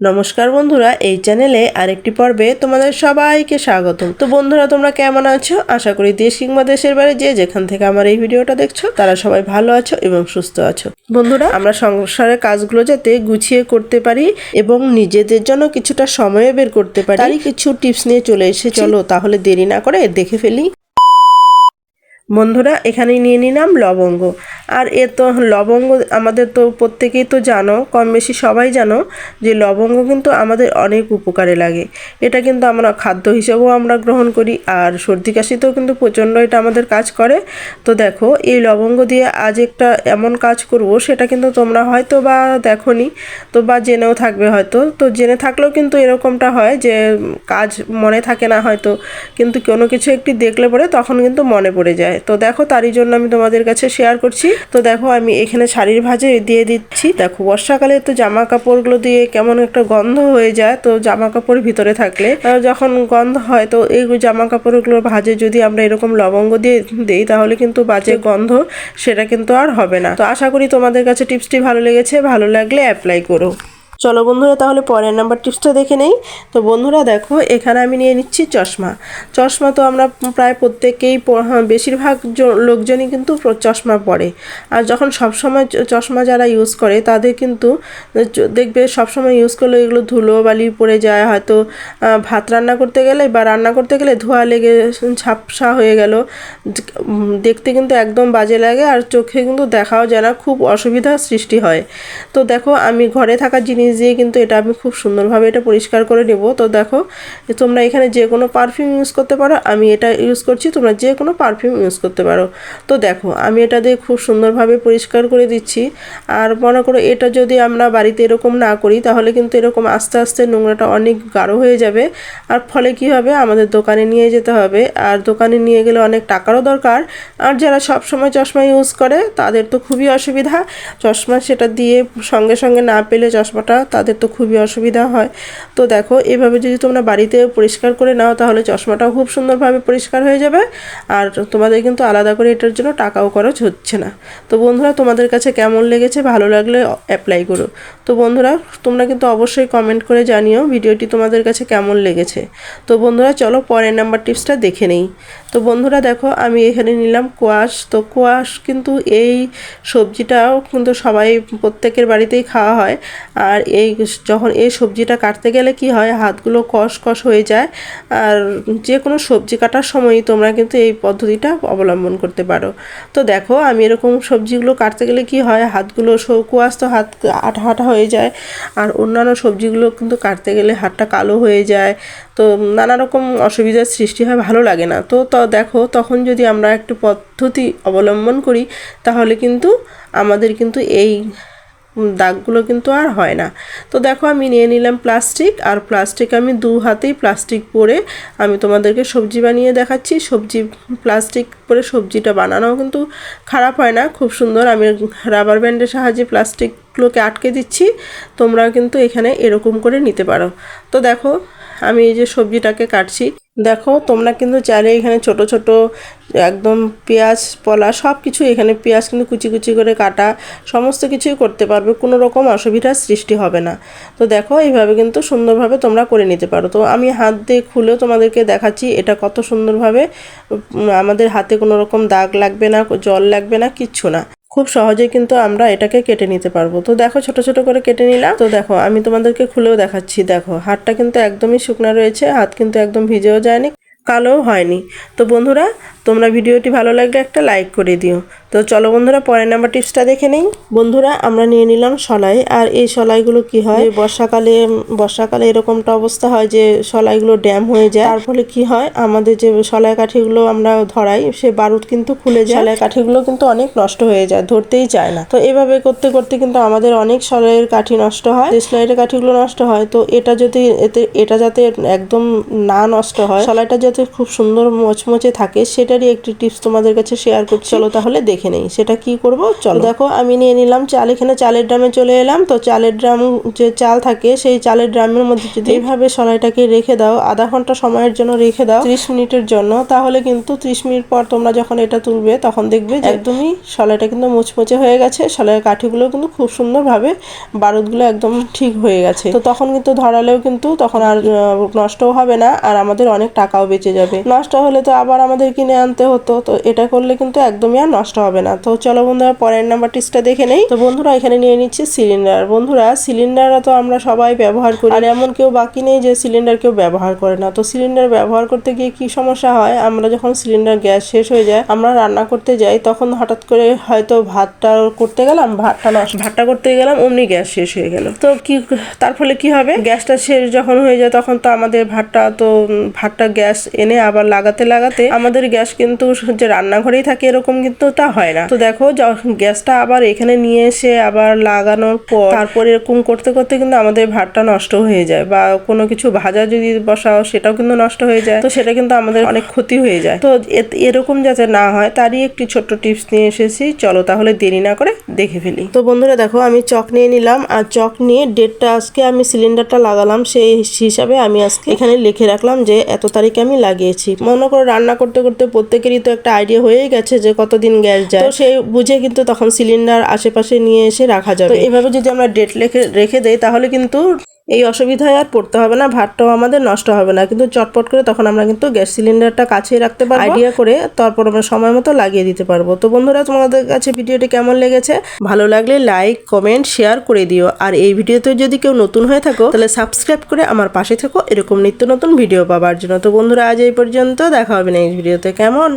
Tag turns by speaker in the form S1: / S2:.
S1: নমস্কার বন্ধুরা এই চ্যানেলে আরেকটি পর্বে তোমাদের সবাইকে স্বাগতম। তো বন্ধুরা তোমরা কেমন আছো? আশা করি দেশ কিংবা দেশের বাইরে যে যেখান থেকে আমার এই ভিডিওটা দেখছ তারা সবাই ভালো আছো এবং সুস্থ আছো। বন্ধুরা আমরা সংসারের কাজগুলো যাতে গুছিয়ে করতে পারি এবং নিজেদের জন্য কিছুটা সময় বের করতে পারি তারই কিছু টিপস নিয়ে চলে এসে চলো তাহলে দেরি না করে দেখে ফেলি। বন্ধুরা এখানে নিয়ে নিলাম লবঙ্গ। আর এ তো লবঙ্গ আমাদের তো প্রত্যেকেই তো জানো কম বেশি সবাই জানো, যে লবঙ্গ কিন্তু আমাদের অনেক উপকারে লাগে। এটা কিন্তু আমরা খাদ্য হিসেবেও আমরা গ্রহণ করি, আর সর্দি কাশিতেও কিন্তু প্রচণ্ড এটা আমাদের কাজ করে। তো দেখো, এই লবঙ্গ দিয়ে আজ একটা এমন কাজ করব, সেটা কিন্তু তোমরা হয়তো বা দেখোনি, তো বা জেনেও থাকবে হয়তো। তো জেনে থাকলেও কিন্তু এরকমটা হয় যে, কাজ মনে থাকে না হয়তো, কিন্তু কোনো কিছু একটি দেখলে পরে তখন কিন্তু মনে পড়ে যায়। তো দেখো, তারই জন্য আমি তোমাদের কাছে শেয়ার করছি। তো দেখো, আমি এখানে শাড়ির ভাজে দিয়ে দিচ্ছি। দেখো, বর্ষাকালে তো জামা কাপড়গুলো দিয়ে কেমন একটা গন্ধ হয়ে যায়, তো জামা কাপড় ভিতরে থাকলে যখন গন্ধ হয়, তো এই জামা কাপড়গুলো ভাজে যদি আমরা এরকম লবঙ্গ দিয়ে দিই, তাহলে কিন্তু বাজে গন্ধ, সেটা কিন্তু আর হবে না। তো আশা করি তোমাদের কাছে টিপসটি ভালো লেগেছে, ভালো লাগলে অ্যাপ্লাই করো। চলো বন্ধুরা তাহলে পরের নাম্বার টিপসটা দেখে নেই। তো বন্ধুরা দেখো এখানে আমি নিয়ে নিচ্ছি চশমা। চশমা তো আমরা প্রায় প্রত্যেকেই হ্যাঁ, বেশিরভাগ লোকজনই কিন্তু চশমা পরে। আর যখন সবসময় চশমা যারা ইউজ করে তাদের কিন্তু দেখবে সবসময় ইউজ করলে এগুলো ধুলো বালি পড়ে যায়। হয়তো ভাত রান্না করতে গেলে বা রান্না করতে গেলে ধোয়া লেগে ঝাপসা হয়ে গেল। দেখতে কিন্তু একদম বাজে লাগে আর চোখে কিন্তু দেখাও যায় না। খুব অসুবিধার সৃষ্টি হয়। তো দেখো আমি ঘরে থাকা জিনিস দিয়ে কিন্তু এটা আমি খুব সুন্দরভাবে এটা পরিষ্কার করে নেব। তো দেখো তোমরা এখানে যে কোনো পারফিউম ইউজ করতে পারো, আমি এটা ইউজ করছি, তোমরা যে কোনো পারফিউম ইউজ করতে পারো। তো দেখো, আমি এটা দিয়ে খুব সুন্দরভাবে পরিষ্কার করে দিচ্ছি। আর মনে করো, এটা যদি আমরা বাড়িতে এরকম না করি, তাহলে কিন্তু এরকম আস্তে আস্তে নোংরাটা অনেক গাঢ় হয়ে যাবে। আর ফলে কি হবে? আমাদের দোকানে নিয়ে যেতে হবে। আর দোকানে নিয়ে গেলে অনেক টাকারও দরকার। আর যারা সব সময় চশমা ইউজ করে, তাদের তো খুবই অসুবিধা। চশমা সেটা দিয়ে সঙ্গে সঙ্গে না পেলে চশমাটা তাদের তো খুবই অসুবিধা হয়। তো দেখো, এভাবে যদি তোমরা বাড়িতে পরিষ্কার করে নাও, তাহলে চশমাটাও খুব সুন্দরভাবে পরিষ্কার হয়ে যাবে। আর তোমাদের কিন্তু আলাদা করে এটার জন্য টাকাও খরচ হচ্ছে না। তো বন্ধুরা, তোমাদের কাছে কেমন লেগেছে, ভালো লাগলে অ্যাপ্লাই করো। তো বন্ধুরা, তোমরা কিন্তু অবশ্যই কমেন্ট করে জানিও, ভিডিওটি তোমাদের কাছে কেমন লেগেছে। তো বন্ধুরা, চলো পরের নাম্বার টিপসটা দেখে নেই। তো বন্ধুরা দেখো, আমি এখানে নিলাম কোয়াশ। তো কোয়াশ কিন্তু এই সবজিটাও কিন্তু সবাই প্রত্যেকের বাড়িতেই খাওয়া হয়। আর এই যখন এই সবজিটা কাটতে গেলে কি হয়, হাতগুলো কষ কষ হয়ে যায়। আর যে কোনো সবজি কাটার সময়ই তোমরা কিন্তু এই পদ্ধতিটা অবলম্বন করতে পারো। তো দেখো, আমি এরকম সবজিগুলো কাটতে গেলে কি হয়, হাতগুলো কুয়াশ তো হাত আঠা আঠা হয়ে যায়। আর অন্যান্য সবজিগুলো কিন্তু কাটতে গেলে হাতটা কালো হয়ে যায়। তো নানা রকম অসুবিধার সৃষ্টি হয়, ভালো লাগে না। তো দেখো, তখন যদি আমরা একটু পদ্ধতি অবলম্বন করি, তাহলে কিন্তু আমাদের কিন্তু এই দাগগুলো কিন্তু আর হয় না। তো দেখো, আমি নিয়ে নিলাম প্লাস্টিক, আর প্লাস্টিক আমি দু হাতেই প্লাস্টিক পরে আমি তোমাদেরকে সবজি বানিয়ে দেখাচ্ছি। সবজি, প্লাস্টিক পরে সবজিটা বানানো কিন্তু খারাপ হয় না। খুব সুন্দর, আমি রাবার ব্যান্ডের সাহায্যে প্লাস্টিকগুলোকে আটকে দিচ্ছি। তোমরা কিন্তু এখানে এরকম করে নিতে পারো। তো দেখো, আমি এই যে সবজিটাকে কাটছি। দেখো, তোমরা কিন্তু চাইলে এখানে ছোট ছোট একদম পেঁয়াজ পলা সব কিছু এখানে পেঁয়াজ কিন্তু কুচি কুচি করে কাটা, সমস্ত কিছুই করতে পারবে, কোনো রকম অসুবিধার সৃষ্টি হবে না। তো দেখো, এইভাবে কিন্তু সুন্দরভাবে তোমরা করে নিতে পারো। তো আমি হাত দিয়ে খুলেও তোমাদেরকে দেখাচ্ছি এটা কত সুন্দরভাবে আমাদের হাতে কোনো রকম দাগ লাগবে না, জল লাগবে না, কিচ্ছু না। খুব সহজে কিন্তু আমরা এটাকে কেটে নিতে পারব। তো দেখো, ছোট ছোট করে কেটে নিলাম। তো দেখো, আমি তোমাদেরকে খুলেও দেখাচ্ছি। দেখো, হাতটা কিন্তু একদমই শুকনা রয়েছে, হাত কিন্তু একদম ভিজেও যায়নি কালো হয়নি। তো বন্ধুরা তোমরা ভিডিওটি ভালো লাগলে একটা লাইক করে দিও। তো চলো বন্ধুরা পরের নাম্বার টিপসটা দেখে নেই। বন্ধুরা আমরা নিয়ে নিলাম সলাই। আর এই সলাইগুলো কি হয়? বর্ষাকালে বর্ষাকালে এরকমটা অবস্থা হয় যে সলাইগুলো ড্যাম হয়ে যায়। তার ফলে কি হয়? আমাদের যে সলাই কাঠিগুলো আমরা ধরাই সে বারুদ কিন্তু খুলে যায়। সলাই কাঠিগুলো কিন্তু অনেক নষ্ট হয়ে যায় ধরতেই চায় না। তো এভাবে করতে করতে কিন্তু আমাদের অনেক সলাইয়ের কাঠি নষ্ট হয়। যে সলাইয়ের কাঠিগুলো নষ্ট হয় তো এটা যদি এতে এটা যাতে একদম না নষ্ট হয় সলাইটা যাতে খুব সুন্দর মচমচে থাকে সেটা সিলিন্ডারই একটি টিপস তোমাদের কাছে শেয়ার করছি চলো তাহলে দেখে নেই। সেটা কি করব? চলো। দেখো আমি নিয়ে নিলাম চাল। এখানে চালের ড্রামে চলে এলাম। তো চালের ড্রাম যে চাল থাকে সেই চালের ড্রামের মধ্যে যদি এইভাবে সলাইটাকে রেখে দাও আধা ঘণ্টা সময়ের জন্য রেখে দাও ত্রিশ মিনিটের জন্য তাহলে কিন্তু ত্রিশ মিনিট পর তোমরা যখন এটা তুলবে তখন দেখবে যে একদমই। সলাইটা কিন্তু মুচমুচে হয়ে গেছে। সলাইয়ের কাঠিগুলো কিন্তু খুব সুন্দরভাবে বারুদগুলো একদম ঠিক হয়ে গেছে। তো তখন কিন্তু ধরালেও কিন্তু তখন আর নষ্টও হবে না আর আমাদের অনেক টাকাও বেঁচে যাবে। নষ্ট হলে তো আবার আমাদের কিনে আনতে হতো তো এটা করলে কিন্তু একদমই আর নষ্ট হবে না। তো চলো বন্ধুরা পরের নাম্বার টিপসটা দেখে নেই। তো বন্ধুরা এখানে নিয়ে নিচ্ছি সিলিন্ডার বন্ধুরা সিলিন্ডার তো আমরা সবাই ব্যবহার করি আর এমন কেউ বাকি নেই যে সিলিন্ডার কেউ ব্যবহার করে না। তো সিলিন্ডার ব্যবহার করতে গিয়ে কি সমস্যা হয়? আমরা যখন সিলিন্ডার গ্যাস শেষ হয়ে যায় আমরা রান্না করতে যাই তখন হঠাৎ করে হয়তো ভাতটা করতে গেলাম ভাতটা নষ্ট ভাতটা করতে গেলাম অমনি গ্যাস শেষ হয়ে গেল। তো কি তার ফলে কি হবে? গ্যাসটা শেষ যখন হয়ে যায় তখন তো আমাদের ভাতটা তো ভাতটা গ্যাস এনে আবার লাগাতে লাগাতে আমাদের গ্যাস কিন্তু যে রান্নাঘরেই থাকে এরকম কিন্তু তা হয় না। তো দেখো গ্যাসটা আবার এখানে নিয়ে এসে আবার লাগানোর পর তারপর এরকম করতে করতে কিন্তু আমাদের ভাতটা নষ্ট হয়ে যায় বা কোনো কিছু ভাজা যদি বসাও সেটাও কিন্তু নষ্ট হয়ে যায়। তো সেটা কিন্তু আমাদের অনেক ক্ষতি হয়ে যায়। তো এরকম যাতে না হয় তারই একটি ছোট্ট টিপস নিয়ে এসেছি। চলো তাহলে দেরি না করে দেখে ফেলি। তো বন্ধুরা দেখো, আমি চক নিয়ে নিলাম আর চক নিয়ে ডেটটা আজকে আমি সিলিন্ডারটা লাগালাম সেই হিসাবে আমি আজকে এখানে লিখে রাখলাম যে এত তারিখে আমি লাগিয়েছি। মনে করো রান্না করতে করতে প্রত্যেকেরই তো একটা আইডিয়া হয়েই গেছে যে কতদিন গ্যাস যায়। তো সেই বুঝে কিন্তু তখন সিলিন্ডার আশেপাশে নিয়ে এসে রাখা যাবে। এভাবে যদি আমরা ডেট লেখে রেখে দেই তাহলে কিন্তু এই অসুবিধায় আর পড়তে হবে না, ভাতটাও আমাদের নষ্ট হবে না। কিন্তু চটপট করে তখন আমরা কিন্তু গ্যাস সিলিন্ডারটা কাছেই রাখতে পারব। আইডিয়া করে তারপর আমরা সময় মতো লাগিয়ে দিতে পারব। তো বন্ধুরা, তোমাদের কাছে ভিডিওটি কেমন লেগেছে? ভালো লাগলে লাইক কমেন্ট শেয়ার করে দিও। আর এই ভিডিওতে যদি কেউ নতুন হয়ে থাকো, তাহলে সাবস্ক্রাইব করে আমার পাশে থেকো। এরকম নিত্য নতুন ভিডিও পাবার জন্য। তো বন্ধুরা, আজ এই পর্যন্ত দেখা হবে নেক্সট ভিডিওতে কেমন?